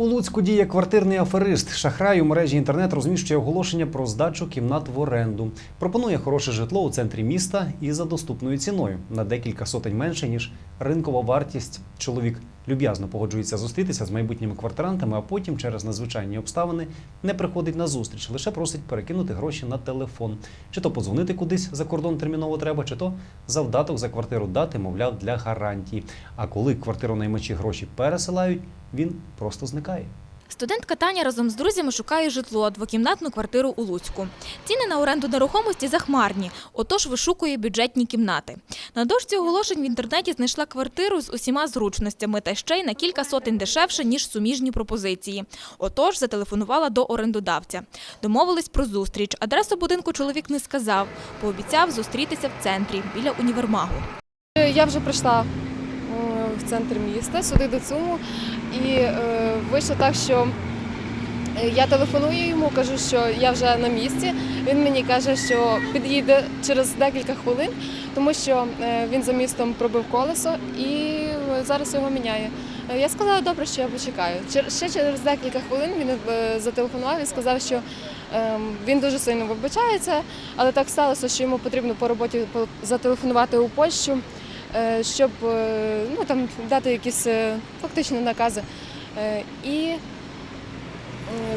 У Луцьку діє квартирний аферист. Шахрай у мережі інтернет розміщує оголошення про здачу кімнат в оренду. Пропонує хороше житло у центрі міста і за доступною ціною на декілька сотень менше ніж ринкова вартість. Чоловік люб'язно погоджується зустрітися з майбутніми квартирантами, а потім через надзвичайні обставини не приходить на зустріч, лише просить перекинути гроші на телефон. Чи то подзвонити кудись за кордон терміново треба, чи то завдаток за квартиру дати, мовляв, для гарантії. А коли квартиронаймачі гроші пересилають, він просто зникає. Студентка Таня разом з друзями шукає житло, двокімнатну квартиру у Луцьку. Ціни на оренду нерухомості захмарні, отож вишукує бюджетні кімнати. На дошці оголошень в інтернеті знайшла квартиру з усіма зручностями та ще й на кілька сотень дешевше, ніж суміжні пропозиції. Отож зателефонувала до орендодавця. Домовились про зустріч. Адресу будинку чоловік не сказав, пообіцяв зустрітися в центрі біля універмагу. Я вже прийшла в центр міста, сюди до ЦУМу, і е, вийшло так, що е, я телефоную йому, кажу, що я вже на місці. Він мені каже, що під'їде через декілька хвилин, тому що е, він за містом пробив колесо і зараз його міняє. Я сказала, добре, що я почекаю. Ще через декілька хвилин він зателефонував і сказав, що е, він дуже сильно вибачається, але так сталося, що йому потрібно по роботі зателефонувати у Польщу щоб е, ну, там, дати якісь е, фактично накази. Е, І е,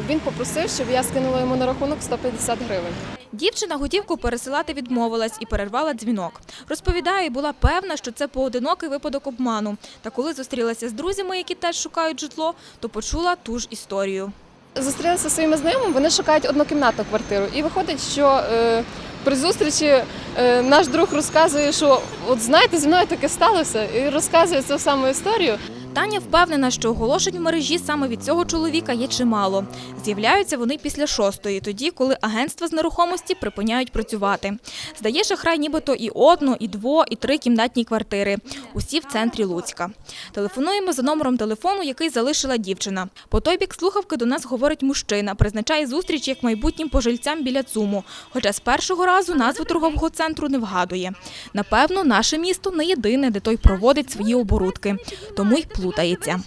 він попросив, щоб я скинула йому на рахунок 150 гривень. Дівчина готівку пересилати відмовилась і перервала дзвінок. Розповідає, була певна, що це поодинокий випадок обману. Та коли зустрілася з друзями, які теж шукають житло, то почула ту ж історію. Зустрілася зі своїми знайомими, вони шукають однокімнатну квартиру. І виходить, що е, при зустрічі е, наш друг розказує, що от знаєте, зі мною таке сталося, і розказує цю саму історію. Таня впевнена, що оголошень в мережі саме від цього чоловіка є чимало. З'являються вони після шостої, тоді, коли агентства з нерухомості припиняють працювати. Здає шахрай нібито і одну, і дво, і три кімнатні квартири. Усі в центрі Луцька. Телефонуємо за номером телефону, який залишила дівчина. По той бік слухавки до нас говорить мужчина, призначає зустріч як майбутнім пожильцям біля ЦУМу. Хоча з першого разу назву торгового центру не вгадує. Напевно, наше місто не єдине, де той проводить свої оборудки. Тому й плутається.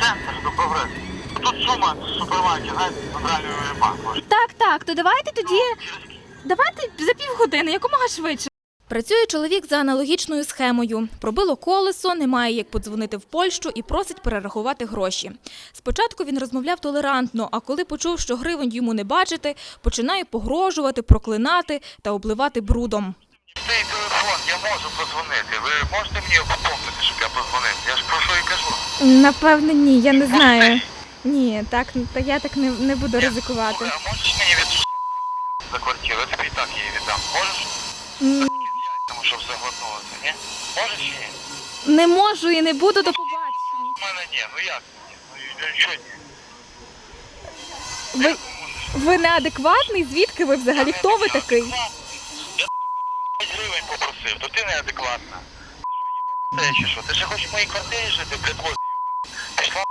Центр до Паврець. Тут сума супермаркет, знаєте, центральний банк. Так, так, то давайте тоді. Давайте за півгодини, якомога швидше. Працює чоловік за аналогічною схемою. Пробило колесо, немає як подзвонити в Польщу і просить перерахувати гроші. Спочатку він розмовляв толерантно, а коли почув, що гривень йому не бачити, починає погрожувати, проклинати та обливати брудом. Цей можу позвонити. Ви можете мені поповнити, щоб я позвонив? Я ж про що і кажу. Напевне, ні, я не знаю. Ні, так, та я так не, не буду слухай, А можеш мені від за квартиру? Я тобі і так її віддам. Можеш? Тому щоб заглотнулося, ні? Можеш чи ні? Не можу і не буду до побачення. У мене ні, ну як? ні? Ну і що ні? Ви, ви неадекватний? Звідки ви взагалі? Хто ви такий? Я 5 гривень попросив, то ти неадекватна. Ти чи що? Ти ще хочеш в моїй квартирі жити, блядь, Пішла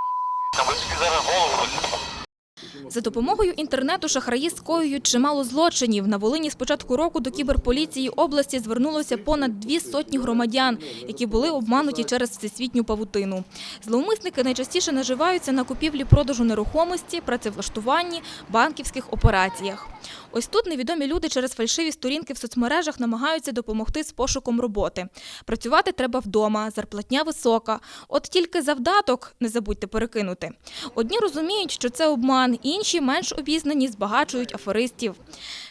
там, ви собі зараз голову. За допомогою інтернету шахраї скоюють чимало злочинів. На Волині з початку року до кіберполіції області звернулося понад дві сотні громадян, які були обмануті через всесвітню павутину. Зловмисники найчастіше наживаються на купівлі-продажу нерухомості, працевлаштуванні, банківських операціях. Ось тут невідомі люди через фальшиві сторінки в соцмережах намагаються допомогти з пошуком роботи. Працювати треба вдома, зарплатня висока. От тільки завдаток не забудьте перекинути. Одні розуміють, що це обман, інші менш обізнані збагачують аферистів.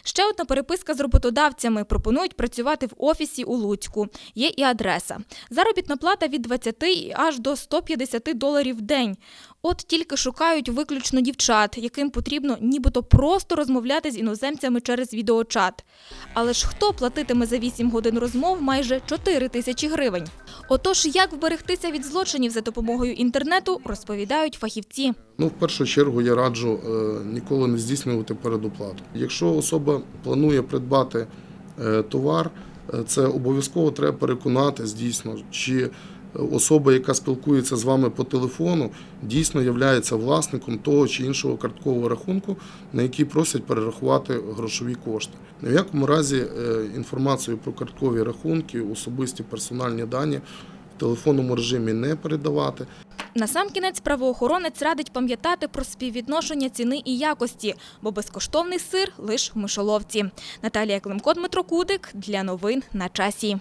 Ще одна переписка з роботодавцями пропонують працювати в офісі у Луцьку. Є і адреса. Заробітна плата від 20 аж до 150 доларів в день. От тільки шукають виключно дівчат, яким потрібно нібито просто розмовляти з іноземцями через відеочат. Але ж хто платитиме за 8 годин розмов майже 4 тисячі гривень? Отож, як вберегтися від злочинів за допомогою інтернету, розповідають фахівці. Ну, в першу чергу я раджу е, ніколи не здійснювати передоплату. Якщо особа планує придбати е, товар, е, це обов'язково треба переконатись дійсно, чи особа, яка спілкується з вами по телефону, дійсно є власником того чи іншого карткового рахунку, на який просять перерахувати грошові кошти. Ні в якому разі е, інформацію про карткові рахунки, особисті персональні дані в телефонному режимі не передавати. Насамкінець правоохоронець радить пам'ятати про співвідношення ціни і якості, бо безкоштовний сир лише в мишоловці. Наталія Климко, Дмитро Кудик для новин на часі.